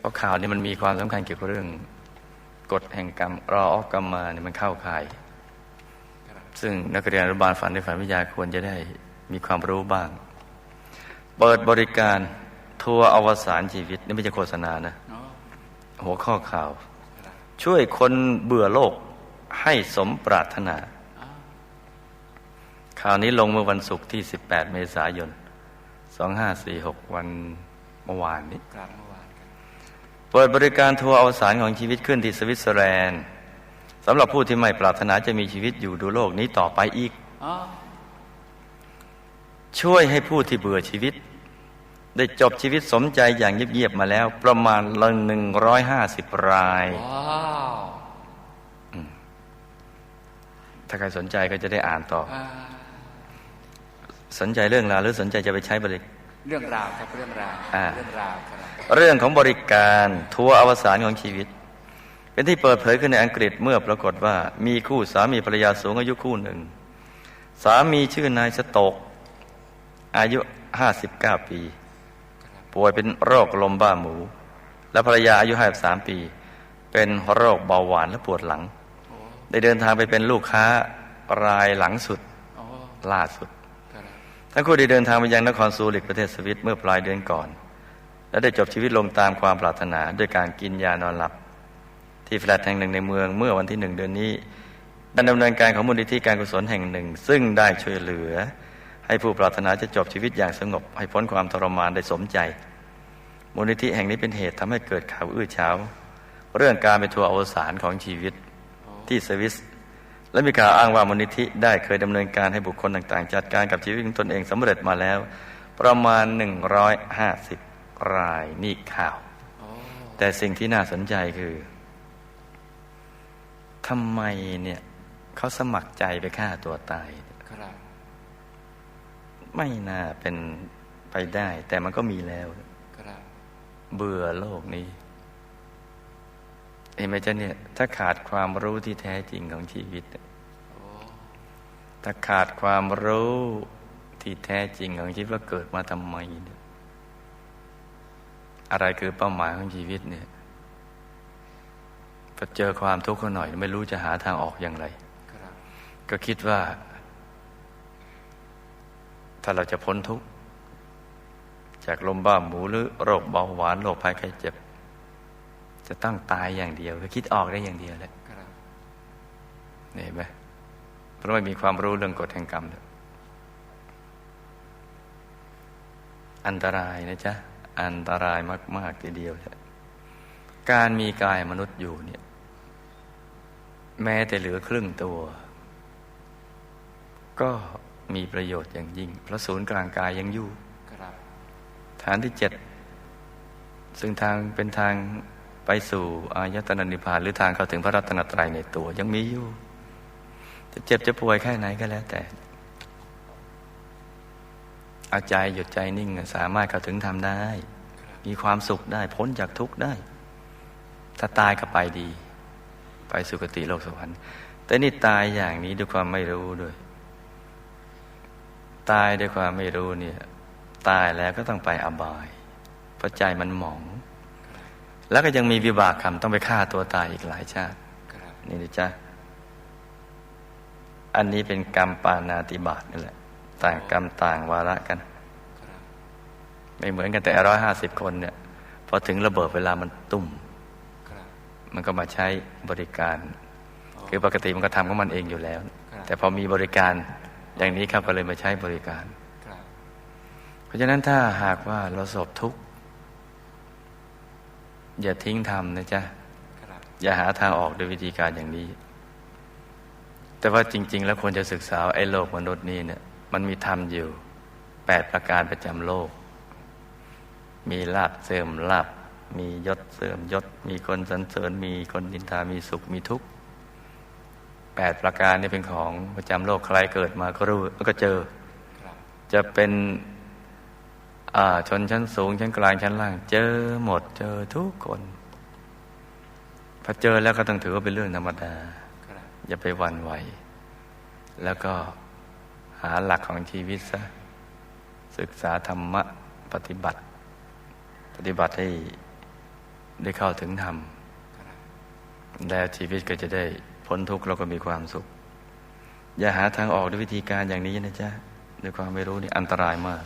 เพราะข่าวนี้มันมีความสำคัญเกี่ยวกับเรื่องกฎแห่งกรรมรอออกกรรมมาเนี่ยมันเข้าข่าย ซึ่งนักเรียนอนุบาลฝันในฝันวิทยาควรจะได้มีความรู้บ้าง เปิดบริการทัวร์อวสานชีวิต นี่ไม่ใช่โฆษณานะ หัวข้อข่าว ช่วยคนเบื่อโลกให้สมปรารถนา ข่าวนี้ลงเมื่อวันศุกร์ที่ 18 เมษายน 2546 วันเมื่อวานนี้กราบเมื่อวาน เปิดบริการทัวร์อวสานของชีวิตขึ้นที่สวิตเซอร์แลนด์สำหรับผู้ที่ไม่ปรารถนาจะมีชีวิตอยู่ดูโลกนี้ต่อไปอีกอ๋อช่วยให้ผู้ที่เบื่อชีวิต ได้จบชีวิตสมใจอย่างเงียบๆมาแล้ว ประมาณละหนึ่งร้อยห้าสิบรายว้าวถ้าใครสนใจก็จะได้อ่านต่ออ่าสนใจเรื่องราวหรือสนใจจะไปใช้บริ เรื่องราวครับเรื่องราวอ่าเรื่องราวครับเรื่องของบริการทัวร์อวสานของชีวิต เป็นที่เปิดเผยขึ้นในอังกฤษเมื่อปรากฏว่ามีคู่สามีภรรยาสูงอายุคู่หนึ่ง สามีชื่อนายสโตก อายุ 59 ปี ป่วยเป็นโรคลมบ้าหมู และภรรยาอายุ 53 ปี เป็นโรคเบาหวานและปวดหลังโอ้ได้เดินทางไปเป็นลูกค้ารายหลังสุดโอ้ล่าสุดครับ ทั้งคู่ได้เดินทางไปยังนครซูริกประเทศสวิตเมื่อปลายเดือนก่อน และได้จบชีวิตลงตามความปรารถนาด้วยการกินยานอนหลับ ที่แฟลตแห่งหนึ่งในเมืองเมื่อวันที่หนึ่งเดือนนี้การดำเนินการของมูลนิธิการกุศลแห่งหนึ่ง ซึ่งได้ช่วยเหลือ ให้ผู้ปรารถนาจะจบชีวิตอย่างสงบ ให้พ้นความทรมานได้สมใจ มูลนิธิแห่งนี้เป็นเหตุทำให้เกิดข่าวอื้อเช้าเรื่องการไปทัวร์อวสานของชีวิตที่สวิส และมีข่าวอ้างว่ามูลนิธิได้เคยดำเนินการให้บุคคลต่างๆ จัดการกับชีวิตของตนเองสำเร็จมาแล้ว ประมาณ 150 รายนี่ข่าวโอ้แต่สิ่งที่น่าสนใจคือทำไมเนี่ยเขาสมัครใจไปฆ่าตัวตายครับไม่น่าเป็นไปได้ แต่มันก็มีแล้ว ครับ เบื่อโลกนี้ เห็นไหมจ๊ะเนี่ย ถ้าขาดความรู้ที่แท้จริงของชีวิตโอ้ถ้าขาดความรู้ที่แท้จริงของชีวิตว่าเกิดมาทำไมเนี่ยอะไรคือเป้าหมายของชีวิตเนี่ยพอเจอความทุกข์เขาหน่อย ไม่รู้จะหาทางออกอย่างไรครับก็คิดว่า ถ้าเราจะพ้นทุกข์จากลมบ้าหมูหรือโรคเบาหวานโรคภัยไข้เจ็บ จะต้องตายอย่างเดียวก็คิดออกได้อย่างเดียวแหละครับนี่เห็นไหมเพราะไม่มีความรู้เรื่องกฎแห่งกรรมเลยอันตรายนะจ๊ะ อันตรายมาก ๆ ทีเดียวแหละการมีกายมนุษย์อยู่เนี่ย แม้แต่เหลือครึ่งตัว ก็มีประโยชน์อย่างยิ่ง เพราะศูนย์กลางกายยังอยู่ครับฐานที่เจ็ดซึ่งทางเป็นทาง ไปสู่อายตนะนิพพานหรือทางเข้าถึงพระรัตนตรัยในตัวยังมีอยู่ จะเจ็บจะป่วยแค่ไหนก็แล้วแต่เอาใจหยุดใจนิ่ง สามารถเข้าถึงทำได้ มีความสุขได้พ้นจากทุกข์ได้ ถ้าตายก็ไปดี ไปสุคติโลกสวรรค์ แต่นี่ตายอย่างนี้ด้วยความไม่รู้ด้วย ตายด้วยความไม่รู้เนี่ย ตายแล้วก็ต้องไปอบาย เพราะใจมันหมอง แล้วก็ยังมีวิบากกรรมต้องไปฆ่าตัวตายอีกหลายชาติครับนี่นะจ๊ะอันนี้เป็นกรรมปานาติบาตนี่แหละ ต่างกรรมต่างวาระกันครับไม่เหมือนกันแต่ร้อยห้าสิบคนเนี่ยพอถึงระเบิดเวลามันตุ่มครับมันก็มาใช้บริการ คือปกติมันก็ทำของมันเองอยู่แล้วครับแต่พอมีบริการอย่างนี้ครับก็เลยมาใช้บริการครับเพราะฉะนั้นถ้าหากว่าเราสบทุกข์ อย่าทิ้งทำนะจ๊ะครับอย่าหาทางออกด้วยวิธีการอย่างนี้ แต่ว่าจริง ๆ แล้วควรจะศึกษาไอ้โลกมนุษย์นี่เนี่ย มันมีธรรมอยู่แปดประการประจำโลก มีลาบเสริมลาบมียศเสริมยศ มีคนสรรเสริญ มีคนดินทามีสุขมีทุกข์แปดประการนี่เป็นของประจำโลกใครเกิดมาก็รู้ก็เจอครับจะเป็นอ่า ชนชั้นสูงชั้นกลางชั้นล่าง เจอหมดเจอทุกคนพอเจอแล้วก็ต้องถือว่าเป็นเรื่องธรรมดา อย่าไปวันไหว แล้วก็หาหลักของชีวิตซะศึกษาธรรมะปฏิบัติ ปฏิบัติให้ได้เข้าถึงธรรม แล้วชีวิตก็จะได้พ้นทุกข์แล้วก็มีความสุข อย่าหาทางออกด้วยวิธีการอย่างนี้นะจ๊ะด้วยความไม่รู้นี่อันตรายมาก